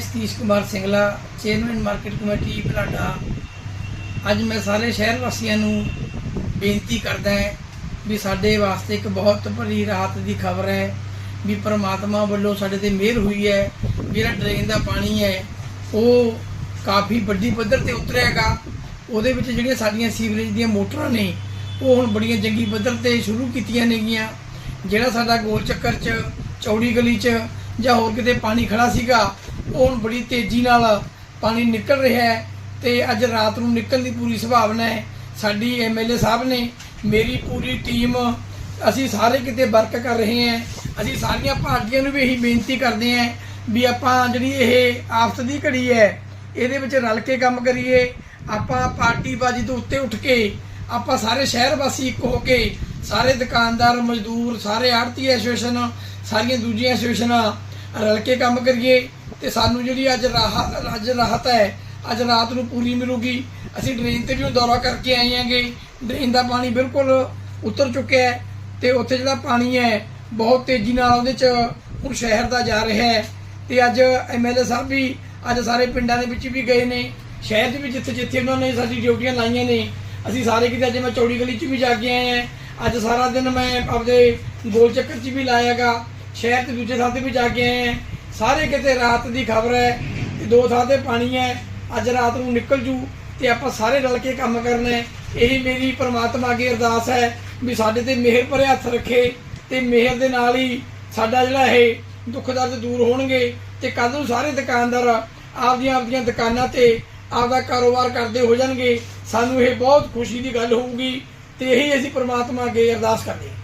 Satish Kumar Singla, chairman market committee, Balada. ਅੱਜ ਮੈਂ ਸਾਰੇ ਸ਼ਹਿਰ ਵਾਸੀਆਂ ਨੂੰ ਬੇਨਤੀ ਕਰਦਾ ਹਾਂ ਵੀ ਸਾਡੇ ਵਾਸਤੇ ਇੱਕ ਬਹੁਤ ਭਰੀ ਰਾਹਤ ਦੀ ਖਬਰ ਹੈ ਵੀ ਪ੍ਰਮਾਤਮਾ ਵੱਲੋਂ ਸਾਡੇ ਤੇ ਮਿਹਰ ਹੋਈ ਹੈ ਜਿਹੜਾ ਡਰੇਨ ਦਾ ਪਾਣੀ ਹੈ, ਉਹ ਕਾਫੀ ਵੱਡੀ ਪੱਧਰ ਤੇ ਉਤਰਿਆਗਾ ਉਹਦੇ ਵਿੱਚ ਜਿਹੜੀਆਂ ਸਾਡੀਆਂ ਸੀਵਰੇਜ ਦੀਆਂ ਮੋਟਰਾਂ ਨੇ, ਉਹ ਹੁਣ ਬੜੀਆਂ ਜੰਗੀ ਪੱਧਰ ਤੇ ਸ਼ੁਰੂ ਕੀਤੀਆਂ ਨੇਗੀਆਂ। ਜਿਹੜਾ ਸਾਡਾ ਗੋਲ ਚੱਕਰ 'ਚ, ਚੌੜੀ ਗਲੀ 'ਚ ਜਾਂ ਹੋਰ ਕਿਤੇ ਪਾਣੀ ਖੜਾ ਸੀਗਾ ਉਹ ਹੁਣ ਬੜੀ ਤੇਜ਼ੀ ਨਾਲ ਪਾਣੀ ਨਿਕਲ ਰਿਹਾ ਹੈ ਤੇ ਅੱਜ ਰਾਤ ਨੂੰ ਨਿਕਲਣ ਦੀ ਪੂਰੀ ਸੰਭਾਵਨਾ ਹੈ। ਸਾਡੀ ਐਮਐਲਏ ਸਾਹਿਬ ਨੇ ਮੇਰੀ ਪੂਰੀ ਟੀਮ, ਅਸੀਂ ਸਾਰੇ ਕਿਤੇ ਵਰਕ ਕਰ ਰਹੇ ਹਾਂ। ਅਸੀਂ ਸਾਰੀਆਂ ਪਾਰਟੀਆਂ ਨੂੰ ਵੀ ਇਹੀ ਬੇਨਤੀ ਕਰਦੇ ਹਾਂ ਵੀ ਆਪਾਂ ਜਿਹੜੀ ਇਹ ਆਫਤ ਦੀ ਘੜੀ ਹੈ, ਇਹਦੇ ਵਿੱਚ ਰਲ ਕੇ ਕੰਮ ਕਰੀਏ। ਆਪਾਂ ਪਾਰਟੀਬਾਜ਼ੀ ਤੋਂ ਉੱਤੇ ਉੱਠ ਕੇ, ਆਪਾਂ ਸਾਰੇ ਸ਼ਹਿਰ ਵਾਸੀ ਇੱਕ ਹੋ ਕੇ, ਸਾਰੇ ਦੁਕਾਨਦਾਰ, ਮਜ਼ਦੂਰ, ਸਾਰੇ ਆੜਤੀ ਐਸੋਸੀਏਸ਼ਨ, ਸਾਰੀਆਂ ਦੂਜੀਆਂ ਐਸੋਸੀਏਸ਼ਨਾਂ ਰਲ ਕੇ ਕੰਮ ਕਰੀਏ ਤੇ ਸਾਨੂੰ ਜਿਹੜੀ ਅੱਜ ਰਾਹਤ ਅੱਜ ਰਾਹਤ ਹੈ, ਅੱਜ ਰਾਤ ਨੂੰ ਪੂਰੀ ਮਿਲੂਗੀ। ਅਸੀਂ ਡਰੇਨ ਤੇ ਵੀ ਹੁਣ ਦੌਰਾ ਕਰਕੇ ਆਏ ਆਂਗੇ ਡਰੇਨ ਦਾ ਪਾਣੀ ਬਿਲਕੁਲ ਉਤਰ ਚੁੱਕਿਆ ਹੈ ਤੇ ਉੱਥੇ ਜਿਹੜਾ ਪਾਣੀ ਹੈ, ਬਹੁਤ ਤੇਜ਼ੀ ਨਾਲ ਉਹਦੇ ਚ ਹੁਣ ਸ਼ਹਿਰ ਦਾ ਜਾ ਰਿਹਾ ਹੈ। ਤੇ ਅੱਜ ਐਮਐਲਏ ਸਾਹਿਬ ਵੀ ਅੱਜ ਸਾਰੇ ਪਿੰਡਾਂ ਦੇ ਵਿੱਚ ਵੀ ਗਏ ਨੇ। ਸ਼ਹਿਰ ਦੇ ਵਿੱਚ ਜਿੱਥੇ ਜਿੱਥੇ ਉਹਨਾਂ ਨੇ ਸਾਡੀ ਡਿਊਟੀਆਂ ਲਾਈਆਂ ਨੇ, ਅਸੀਂ ਸਾਰੇ ਕਿਤੇ ਅੱਜ ਮੈਂ ਚੌੜੀ ਗਲੀ 'ਚ ਵੀ ਜਾ ਕੇ ਆਏ ਹਾਂ। ਅੱਜ ਸਾਰਾ ਦਿਨ ਮੈਂ ਆਪਦੇ ਗੋਲ ਚੱਕਰ 'ਚ ਵੀ ਲਾਇਆਗਾ। ਸ਼ਹਿਰ ਤੇ ਦੂਜੇ ਥਾਂ ਤੇ ਵੀ ਜਾ ਕੇ ਆਏ ਹਾਂ ਸਾਰੇ ਕਿਤੇ ਰਾਤ ਦੀ ਖਬਰ ਹੈ ਕਿ ਦੋ ਥਾਂ ਤੇ ਪਾਣੀ ਹੈ। ਅੱਜ ਰਾਤ ਨੂੰ ਨਿਕਲ ਜੂ ਤੇ ਆਪਾਂ ਸਾਰੇ ਰਲ ਕੇ ਕੰਮ ਕਰਨਾ ਹੈ। ਇਹੀ ਮੇਰੀ ਪ੍ਰਮਾਤਮਾ ਅੱਗੇ ਅਰਦਾਸ ਹੈ ਵੀ ਸਾਡੇ ਤੇ ਮਿਹਰ ਭਰੇ ਹੱਥ ਰੱਖੇ ਤੇ ਮਿਹਰ ਦੇ ਨਾਲ ਹੀ ਸਾਡਾ ਜਿਹੜਾ ਇਹ ਦੁੱਖ ਦਰਦ ਦੂਰ ਹੋਣਗੇ ਤੇ ਕੱਲ ਨੂੰ ਸਾਰੇ ਦੁਕਾਨਦਾਰ ਆਪਦੀਆਂ ਆਪਦੀਆਂ ਦੁਕਾਨਾਂ ਤੇ ਆਪਦਾ ਕਾਰੋਬਾਰ ਕਰਦੇ ਹੋ ਜਾਣਗੇ। ਸਾਨੂੰ ਇਹ ਬਹੁਤ ਖੁਸ਼ੀ ਦੀ ਗੱਲ ਹੋਊਗੀ ਤੇ ਇਹੀ ਅਸੀਂ ਪ੍ਰਮਾਤਮਾ ਅੱਗੇ ਅਰਦਾਸ ਕਰਦੇ ਹਾਂ।